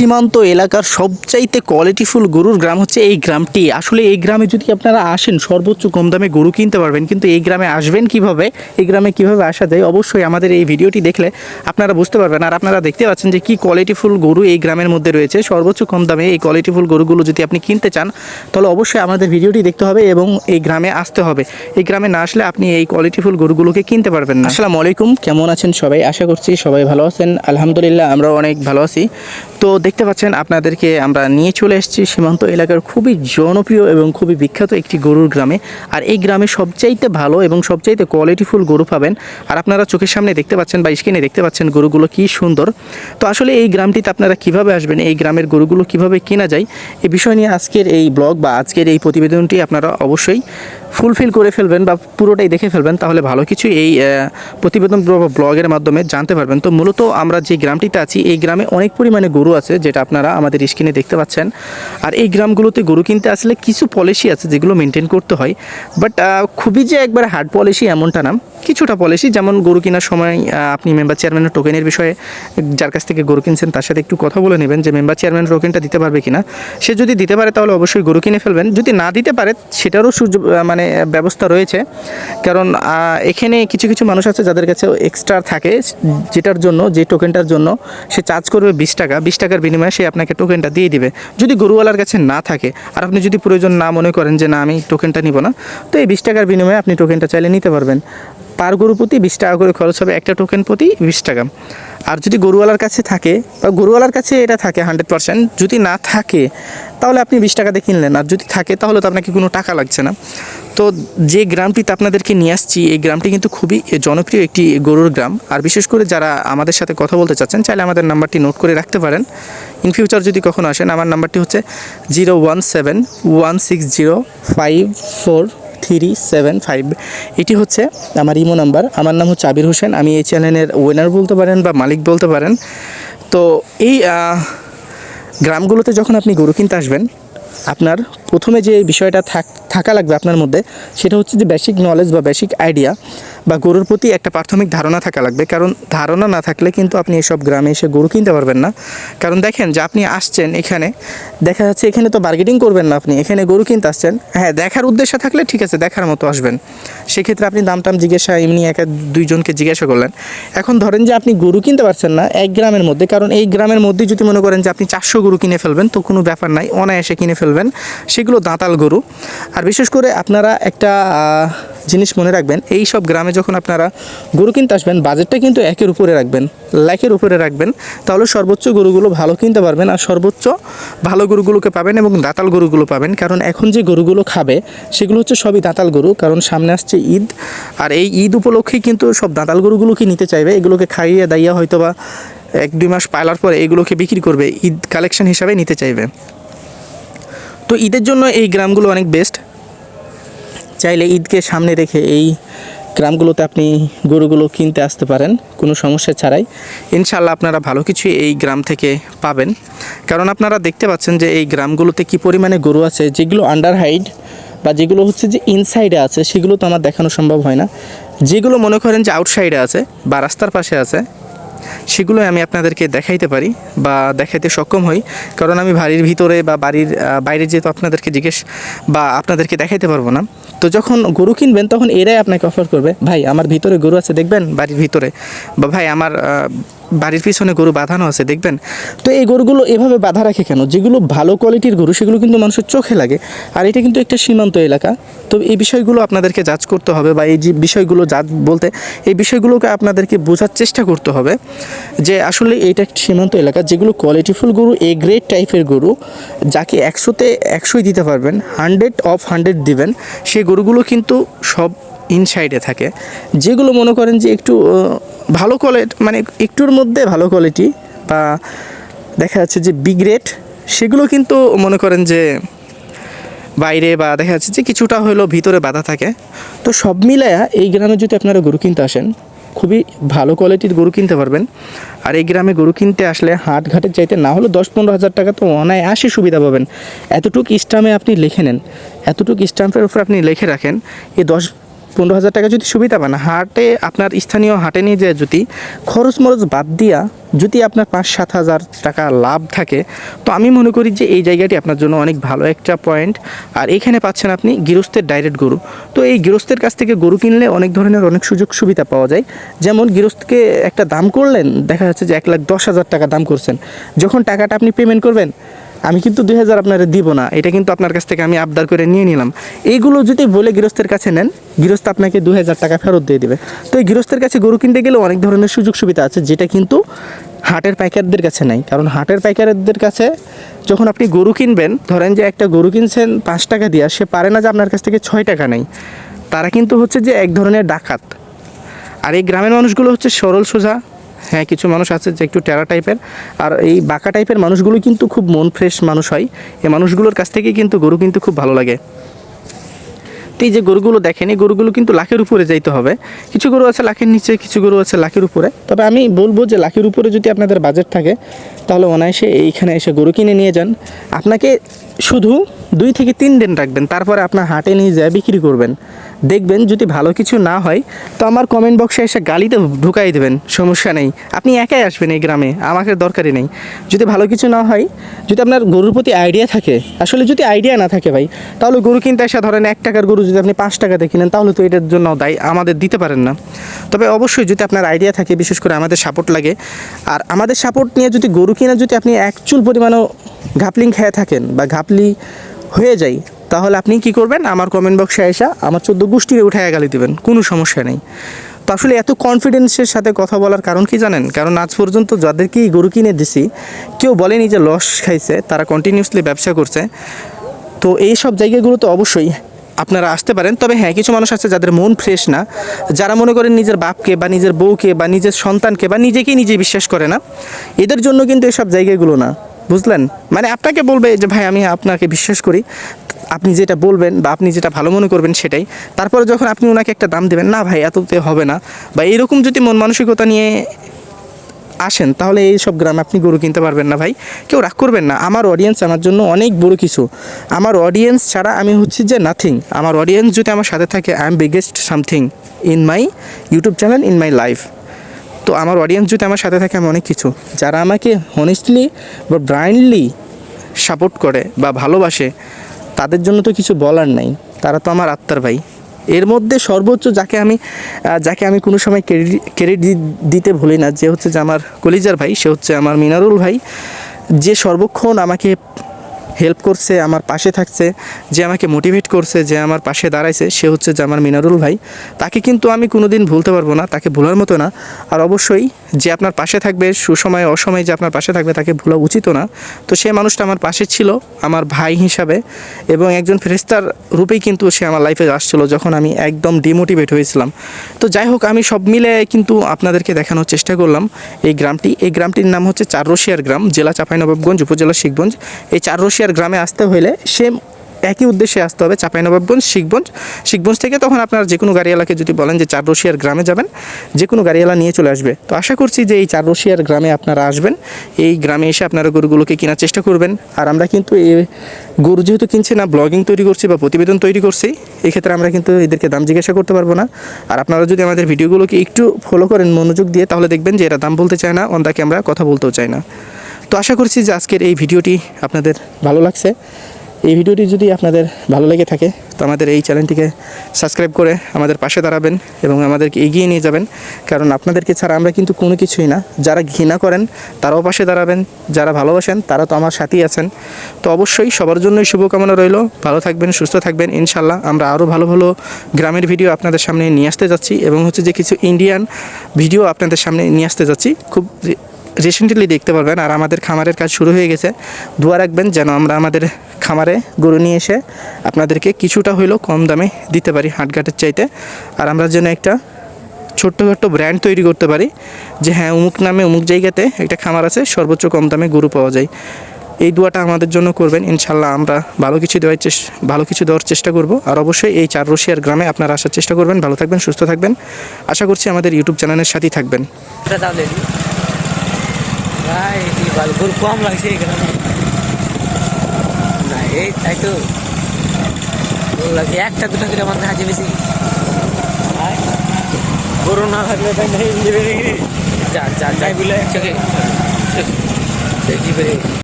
সীমান্ত এলাকার সবচাইতে কোয়ালিটিফুল গরুর গ্রাম হচ্ছে এই গ্রামটি। আসলে এই গ্রামে যদি আপনারা আসেন, সর্বোচ্চ কম দামে গরু কিনতে পারবেন। কিন্তু এই গ্রামে আসবেন কীভাবে, এই গ্রামে কীভাবে আসা যায়, অবশ্যই আমাদের এই ভিডিওটি দেখলে আপনারা বুঝতে পারবেন। আর আপনারা দেখতে পাচ্ছেন যে কি কোয়ালিটিফুল গরু এই গ্রামের মধ্যে রয়েছে। সর্বোচ্চ কম দামে এই কোয়ালিটিফুল গরুগুলো যদি আপনি কিনতে চান, তাহলে অবশ্যই আমাদের ভিডিওটি দেখতে হবে এবং এই গ্রামে আসতে হবে। এই গ্রামে না আসলে আপনি এই কোয়ালিটিফুল গরুগুলোকে কিনতে পারবেন না। আসসালামু আলাইকুম, কেমন আছেন সবাই? আশা করছি সবাই ভালো আছেন। আলহামদুলিল্লাহ আমরা অনেক ভালো আছি। তো দেখতে পাচ্ছেন, আপনাদেরকে আমরা নিয়ে চলে এসেছি সীমান্ত এলাকার খুবই জনপ্রিয় এবং খুবই বিখ্যাত একটি গরুর গ্রামে। আর এই গ্রামে সবচাইতে ভালো এবং সবচাইতে কোয়ালিটিফুল গরু পাবেন। আর আপনারা চোখের সামনে দেখতে পাচ্ছেন বা স্ক্রিনে দেখতে পাচ্ছেন গরুগুলো কি সুন্দর। তো আসলে এই গ্রামটিতে আপনারা কীভাবে আসবেন, এই গ্রামের গরুগুলো কীভাবে কেনা যায় এই বিষয় নিয়ে আজকের এই ব্লগ বা আজকের এই প্রতিবেদনটি আপনারা অবশ্যই ফুলফিল করে ফেলবেন বা পুরোটাই দেখে ফেলবেন, তাহলে ভালো কিছু এই প্রতিবেদন ব্লগের মাধ্যমে জানতে পারবেন। তো মূলত আমরা যে গ্রামটিতে আছি, এই গ্রামে অনেক পরিমাণে গরু আছে, যেটা আপনারা আমাদের স্ক্রিনে দেখতে পাচ্ছেন। আর এই গ্রামগুলোতে গরু কিনতে আসলে কিছু পলিসি আছে যেগুলো মেনটেন করতে হয়। বাট খুবই যে একবার হার্ড পলিসি এমনটা না। কিছুটা পলিসি যেমন গরু কেনার সময় আপনি মেম্বার চেয়ারম্যানের টোকেনের বিষয়ে যার কাছ থেকে গরু কিনছেন তার সাথে একটু কথা বলে নেবেন যে মেম্বার চেয়ারম্যান টোকেনটা দিতে পারবে কিনা। সে যদি দিতে পারে তাহলে অবশ্যই গরু কিনে ফেলবেন। যদি না দিতে পারে, সেটারও সুযোগ মানে ব্যবস্থা রয়েছে। কারণ এখানে কিছু কিছু মানুষ আছে যাদের কাছে এক্সট্রা থাকে, যেটার জন্য, যে টোকেনটার জন্য সে চার্জ করবে বিশ টাকা। বিশ টাকার বিনিময়ে সে আপনাকে টোকেনটা দিয়ে দিবে। যদি গরুওয়ালার কাছে না থাকে, আর আপনি যদি প্রয়োজন না মনে করেন যে না, আমি টোকেনটা নিব না, তো এই বিশ টাকার বিনিময়ে আপনি টোকেনটা চাইলে নিতে পারবেন। পার গরু প্রতি বিশ টাকা করে খরচ হবে একটা টোকেন প্রতি বিশ টাকা। আর যদি গরুওয়ালার কাছে থাকে, বা গরুওয়ালার কাছে এটা থাকে হান্ড্রেড পার্সেন্ট যদি না থাকে, তাহলে আপনি বিশ টাকাতে কিনলেন। আর যদি থাকে, তাহলে তো আপনাকে কোনো টাকা লাগছে না। তো যে গ্রামটিতে আপনাদেরকে নিয়ে আসছি, এই গ্রামটি কিন্তু খুবই জনপ্রিয় একটি গরুর গ্রাম। আর বিশেষ করে যারা আমাদের সাথে কথা বলতে চাচ্ছেন, চাইলে আমাদের নাম্বারটি নোট করে রাখতে পারেন। ইন ফিউচার যদি কখনো আসেন, আমার নাম্বারটি হচ্ছে zero one seven one six zero five four three seven five. এটি হচ্ছে আমার ইমো নাম্বার। আমার নাম হচ্ছে আবির হোসেন। আমি এই চ্যানেলের ওয়েনার বলতে পারেন বা মালিক বলতে পারেন। তো এই গ্রামগুলোতে যখন আপনি গরু কিনতে আসবেন, আপনার প্রথমে যে বিষয়টা থাক লাগবে আপনার মধ্যে, সেটা হচ্ছে যে বেসিক নলেজ বা বেসিক আইডিয়া বা গরুর প্রতি একটা প্রাথমিক ধারণা থাকা লাগবে। কারণ ধারণা না থাকলে কিন্তু আপনি এসব গ্রামে এসে গরু কিনতে পারবেন না। কারণ দেখেন যে আপনি আসছেন এখানে, দেখা যাচ্ছে এখানে তো বার্গেটিং করবেন না আপনি, এখানে গরু কিনতে আসছেন। হ্যাঁ দেখার উদ্দেশ্য থাকলে ঠিক আছে, দেখার মতো আসবেন। সেক্ষেত্রে আপনি দাম টাম জিজ্ঞাসা, এমনি একা দুইজনকে জিজ্ঞাসা করলেন। এখন ধরেন যে আপনি গরু কিনতে পারছেন না এক গ্রামের মধ্যে, কারণ এই গ্রামের মধ্যে যদি মনে করেন যে আপনি চারশো গরু কিনে ফেলবেন, তো কোনো ব্যাপার নাই, অনায়াসে কিনে ফেলবেন। সেগুলো দাঁতাল গরু। আর বিশেষ করে আপনারা একটা জিনিস মনে রাখবেন, এই সব গ্রামে যখন আপনারা গরু কিনতে আসবেন বাজেটটা কিন্তু একের উপরে রাখবেন, লাখের উপরে রাখবেন। তাহলে সর্বোচ্চ গরুগুলো ভালো কিনতে পারবেন আর সর্বোচ্চ ভালো গরুগুলোকে পাবেন এবং দাঁতাল গরুগুলো পাবেন। কারণ এখন যে গরুগুলো খাবে, সেগুলো হচ্ছে সবই দাঁতাল গরু, কারণ সামনে আসছে ঈদ। আর এই ঈদ উপলক্ষেই কিন্তু সব দাঁতাল গরুগুলোকে নিতে চাইবে? এগুলোকে খাইয়ে দাইয়া হয়তো বা এক, দুই মাস পালার পরে এগুলোকে বিক্রি করবে, ঈদ কালেকশন হিসাবে নিতে চাইবে। তো ঈদের জন্য এই গ্রামগুলো অনেক বেস্ট চাইলে ঈদকে সামনে রেখে এই গ্রামগুলোতে আপনি গরুগুলো কিনতে আসতে পারেন, কোনো সমস্যা ছাড়াই। ইনশাল্লাহ আপনারা ভালো কিছু এই গ্রাম থেকে পাবেন। কারণ আপনারা দেখতে পাচ্ছেন যে এই গ্রামগুলোতে কি পরিমাণে গরু আছে, যেগুলো আন্ডার হাইড বা যেগুলো হচ্ছে যে ইনসাইডে আছে, সেগুলো তো আমার দেখানো সম্ভব হয় না। যেগুলো মনে করেন যে আউটসাইডে আছে বা রাস্তার পাশে আছে সেগুলো আমি আপনাদেরকে দেখাইতে পারি বা দেখাইতে সক্ষম হই। কারণ আমি বাড়ির ভিতরে বা বাড়ির বাইরে যেহেতু আপনাদেরকে জিজ্ঞেস বা আপনাদেরকে দেখাইতে পারব না, তো যখন গরু কিনবেন তখন এরাই আপনাকে অফার করবে, ভাই, আমার ভিতরে গরু আছে, দেখবেন বাড়ির ভিতরে? বা, ভাই, আমার বাড়ির পিছনে গরু বাঁধানো আছে, দেখবেন? তো এই গরুগুলো এভাবে বাঁধা রাখে কেন? যেগুলো ভালো কোয়ালিটির গরু, সেগুলো কিন্তু মানুষের চোখে লাগে। আর এটা কিন্তু একটা সীমান্ত এলাকা। তো এই বিষয়গুলো আপনাদেরকে জাজ করতে হবে বা এই যে বিষয়গুলো জাজ বলতে, এই বিষয়গুলোকে আপনাদেরকে বোঝার চেষ্টা করতে হবে যে আসলে এইটা একটা সীমান্ত এলাকা, যেগুলো কোয়ালিটিফুল গরু এ গ্রেড টাইপের গরু, যাকে একশোতে একশোই দিতে পারবেন হান্ড্রেড অফ হান্ড্রেড দিবেন সেই গরুগুলো কিন্তু সব ইনসাইডে থাকে। যেগুলো মনে করেন যে একটু ভালো কোয়ালিটি মানে একটুর মধ্যে ভালো কোয়ালিটি বা দেখা যাচ্ছে যে বিগ রেট সেগুলো কিন্তু মনে করেন যে বাইরে বা দেখা যাচ্ছে যে কিছুটা হলেও ভিতরে বাধা থাকে। তো সব মিলায়া এই গ্রামে যদি আপনারা গরু কিনতে আসেন, খুবই ভালো কোয়ালিটির গরু কিনতে পারবেন। আর এই গ্রামে গরু কিনতে আসলে হাট ঘাটের চাইতে না হলে দশ পনেরো হাজার টাকা তো অনায়াসে সুবিধা পাবেন। এতটুকু স্টাম্পে আপনি লিখে নেন, এতটুকু স্টাম্পের উপর আপনি লিখে রাখেন, এই দশ পনেরো হাজার টাকা যদি সুবিধা পান, হাটে আপনার স্থানীয় হাটে নিয়ে যায় যদি খরচ মরচ বাদ দিয়া যদি আপনার পাঁচ সাত হাজার টাকা লাভ থাকে, তো আমি মনে করি যে এই জায়গাটি আপনার জন্য অনেক ভালো একটা পয়েন্ট। আর এখানে পাচ্ছেন আপনি গৃহস্থের ডাইরেক্ট গরু। তো এই গৃহস্থের কাছ থেকে গরু কিনলে অনেক ধরনের অনেক সুযোগ সুবিধা পাওয়া যায়। যেমন গৃহস্থকে একটা দাম করলেন, দেখা যাচ্ছে যে এক লাখ দশ হাজার টাকা দাম করছেন। যখন টাকাটা আপনি পেমেন্ট করবেন আমি কিন্তু দুই হাজার আপনার দিব না। এটা কিন্তু আপনার কাছ থেকে আমি আবদার করে নিয়ে নিলাম। এইগুলো যদি বলে গৃহস্থের কাছে নেন, গৃহস্থ আপনাকে দুই হাজার টাকা ফেরত দিয়ে দেবে। তো এই গৃহস্থের কাছে গরু কিনতে গেলে অনেক ধরনের সুযোগ সুবিধা আছে, যেটা কিন্তু হাটের পাইকারদের কাছে নাই। কারণ হাটের পাইকারদের কাছে যখন আপনি গরু কিনবেন, ধরেন যে একটা গরু কিনছেন পাঁচ টাকা দিয়া, সে পারে না যে আপনার কাছ থেকে ছয় টাকা নেই। তারা কিন্তু হচ্ছে যে এক ধরনের ডাকাত। আর এই গ্রামের মানুষগুলো হচ্ছে সরল সোজা। হ্যাঁ কিছু মানুষ আছে যে একটু টেরা টাইপের আর এই বাঁকা টাইপের মানুষগুলো কিন্তু খুব মন ফ্রেশ মানুষ হয়। এই মানুষগুলোর কাছ থেকে কিন্তু গরু কিন্তু খুব ভালো লাগে। তো এই যে গরুগুলো দেখেন, এই গরুগুলো কিন্তু লাখের উপরে যাইতে হবে। কিছু গরু আছে লাখের নিচে, কিছু গরু আছে লাখের উপরে। তবে আমি বলব যে লাখের উপরে যদি আপনাদের বাজেট থাকে, তাহলে অনায়াসে এইখানে এসে গরু কিনে নিয়ে যান। আপনাকে শুধু দুই থেকে তিন দিন রাখবেন। তারপরে আপনার হাটে নিয়ে যায়, বিক্রি করবেন। দেখবেন যদি ভালো কিছু না হয়, তো আমার কমেন্ট বক্সে এসে গালিতে ঢুকাই দেবেন, সমস্যা নেই। আপনি একাই আসবেন এই গ্রামে, আমাকে দরকারই নেই। যদি ভালো কিছু না হয়, যদি আপনার গরুর প্রতি আইডিয়া থাকে, আসলে যদি আইডিয়া না থাকে ভাই, তাহলে গরু কিনতে আসা ধরেন এক টাকার গরু যদি আপনি পাঁচ টাকাতে কিনেন, তাহলে তো এটার জন্য দায়, আমাদের দিতে পারেন না। তবে অবশ্যই যদি আপনার আইডিয়া থাকে, বিশেষ করে আমাদের সাপোর্ট লাগে, আর আমাদের সাপোর্ট নিয়ে যদি গরু কিনা যদি আপনি এক চুল পরিমাণও ঘাপলিং খেয়ে থাকেন বা ঘাপলি হয়ে যায় তাহলে আপনি কি করবেন? আমার কমেন্ট বক্সে এসা আমার চোদ্দ গোষ্ঠীরে উঠায় গালি দেবেন। কোনো সমস্যা নেই। তো আসলে এত কনফিডেন্সের সাথে কথা বলার কারণ কি জানেন? কারণ আজ পর্যন্ত যাদেরকেই গরু কিনে দিছি, কেউ বলেনি যে লস খাইছে, তারা কন্টিনিউসলি ব্যবসা করছে। তো এই সব জায়গাগুলো তো অবশ্যই আপনারা আসতে পারেন। তবে হ্যাঁ কিছু মানুষ আছে যাদের মন ফ্রেশ না। যারা মনে করেন নিজের বাপকে বা নিজের বউকে বা নিজের সন্তানকে বা নিজেকেই নিজে বিশ্বাস করে না, এদের জন্য কিন্তু এসব জায়গাগুলো না। বুঝলেন? মানে আপনাকে বলবে যে, ভাই, আমি আপনাকে বিশ্বাস করি। আপনি যেটা বলবেন বা আপনি যেটা ভালো মনে করবেন সেটাই। তারপরে যখন আপনি ওনাকে একটা দাম দেবেন, না ভাই, এততে হবে না। বা এরকম যদি মন মানসিকতা নিয়ে আসেন, তাহলে এই সব গ্রামে আপনি গরু কিনতে পারবেন না ভাই। কেউ রাগ করবেন না। আমার অডিয়েন্স আমার জন্য অনেক বড় কিছু। আমার অডিয়েন্স ছাড়া আমি হচ্ছি যে নাথিং আমার অডিয়েন্স যদি আমার সাথে থাকে I am biggest something in my YouTube channel in my life তো আমার অডিয়েন্স যদি আমার সাথে থাকে, আমি অনেক কিছু। যারা আমাকে হনেস্টলি বা ব্রাইন্ডলি সাপোর্ট করে বা ভালোবাসে তাদের জন্য তো কিছু বলার নাই। তারা তো আমার আত্মার ভাই। এর মধ্যে সর্বোচ্চ যাকে আমি যাকে আমি কোনো সময় ক্রেডিট ক্রেডিট দিতে ভুলি না, যে হচ্ছে যে আমার কলিজার ভাই, সে হচ্ছে আমার মিনারুল ভাই। যে সর্বক্ষণ আমাকে হেল্প করছে, আমার পাশে থাকছে, যে আমাকে মোটিভেট করছে, যে আমার পাশে দাঁড়াইছে, সে হচ্ছে যে আমার মিনারুল ভাই। তাকে কিন্তু আমি কোনোদিন ভুলতে পারব না, তাকে ভোলার মতো না। আর অবশ্যই যে আপনার পাশে থাকবে, সুসময়ে অসময়ে যে আপনার পাশে থাকবে, তাকে ভোলা উচিত না। তো সে মানুষটা আমার পাশে ছিল, আমার ভাই হিসাবে। এবং একজন ফেরেস্তার রূপেই কিন্তু সে আমার লাইফে আসছিল, যখন আমি একদম ডিমোটিভেট হয়েছিলাম। তো যাই হোক, আমি সব মিলে কিন্তু আপনাদেরকে দেখানোর চেষ্টা করলাম। এই গ্রামটি, এই গ্রামটির নাম হচ্ছে চার চাররশিয়ার গ্রাম, জেলা চাঁপাইনবাবগঞ্জ, উপজেলা শিখগঞ্জ। এই চাররশিয়ার গ্রামে আসতে হলে সেম একই উদ্দেশ্যে আসতে হবে, চাঁপাইনবাবগঞ্জ, শিখগঞ্জ। শিখগঞ্জ থেকে তখন আপনার যে কোনো গাড়িওয়ালাকে যদি বলেন যে চার চাররশিয়ার গ্রামে যাবেন যে কোনো গাড়িওয়ালা নিয়ে চলে আসবে। তো আশা করছি যে এই চার চাররশিয়ার গ্রামে আপনারা আসবেন, এই গ্রামে এসে আপনারা গরুগুলোকে কেনার চেষ্টা করবেন। আর আমরা কিন্তু এই গরু যেহেতু কিনছি না, ব্লগিং তৈরি করছি বা প্রতিবেদন তৈরি করছি, এক্ষেত্রে আমরা কিন্তু এদেরকে দাম জিজ্ঞাসা করতে পারব না। আর আপনারা যদি আমাদের ভিডিওগুলোকে একটু ফলো করেন, মনোযোগ দিয়ে, তাহলে দেখবেন যে এরা দাম বলতে চায় না অন আমরা কথা বলতেও চায় না। তো আশা করছি যে আজকের এই ভিডিওটি আপনাদের ভালো লাগছে। এই ভিডিওটি যদি আপনাদের ভালো লেগে থাকে, তো আমাদের এই চ্যানেলটিকে সাবস্ক্রাইব করে আমাদের পাশে দাঁড়াবেন এবং আমাদেরকে এগিয়ে নিয়ে যাবেন। কারণ আপনাদেরকে ছাড়া আমরা কিন্তু কোনো কিছুই না। যারা ঘৃণা করেন, তারাও পাশে দাঁড়াবেন। যারা ভালোবাসেন, তারা তো আমার সাথেই আছেন। তো অবশ্যই সবার জন্যই শুভকামনা রইল। ভালো থাকবেন, সুস্থ থাকবেন। ইনশাল্লাহ আমরা আরও ভালো ভালো গ্রামের ভিডিও আপনাদের সামনে নিয়ে আসতে যাচ্ছি এবং হচ্ছে যে কিছু ইন্ডিয়ান ভিডিও আপনাদের সামনে নিয়ে আসতে যাচ্ছি। খুব রিসেন্টলি দেখতে পারবেন আর আমাদের খামারের কাজ শুরু হয়ে গেছে। দোয়া রাখবেন যেন আমরা আমাদের খামারে গরু নিয়ে এসে আপনাদেরকে কিছুটা হইলেও কম দামে দিতে পারি হাটঘাটের চাইতে। আর আমরা যেন একটা ছোট্টখাট্ট ব্র্যান্ড তৈরি করতে পারি যে হ্যাঁ অমুক নামে অমুক জায়গাতে একটা খামার আছে, সর্বোচ্চ কম দামে গরু পাওয়া যায়। এই দোয়াটা আমাদের জন্য করবেন। ইনশাল্লাহ আমরা ভালো কিছু দেওয়ার চেষ্টা ভালো কিছু দেওয়ার চেষ্টা করব। আর অবশ্যই এই চার রশিয়ার গ্রামে আপনারা আসার চেষ্টা করবেন। ভালো থাকবেন, সুস্থ থাকবেন। আশা করছি আমাদের ইউটিউব চ্যানেলের সাথেই থাকবেন। ভাই ভালো কম লাগছে এখানে। না এই তাই তো। লাগে একটা দুটা করে আমার কাছে বেশি। গরু না থাকলে তাই নেই নেবে নাকি যা যা যাই বলে চোখে জিপে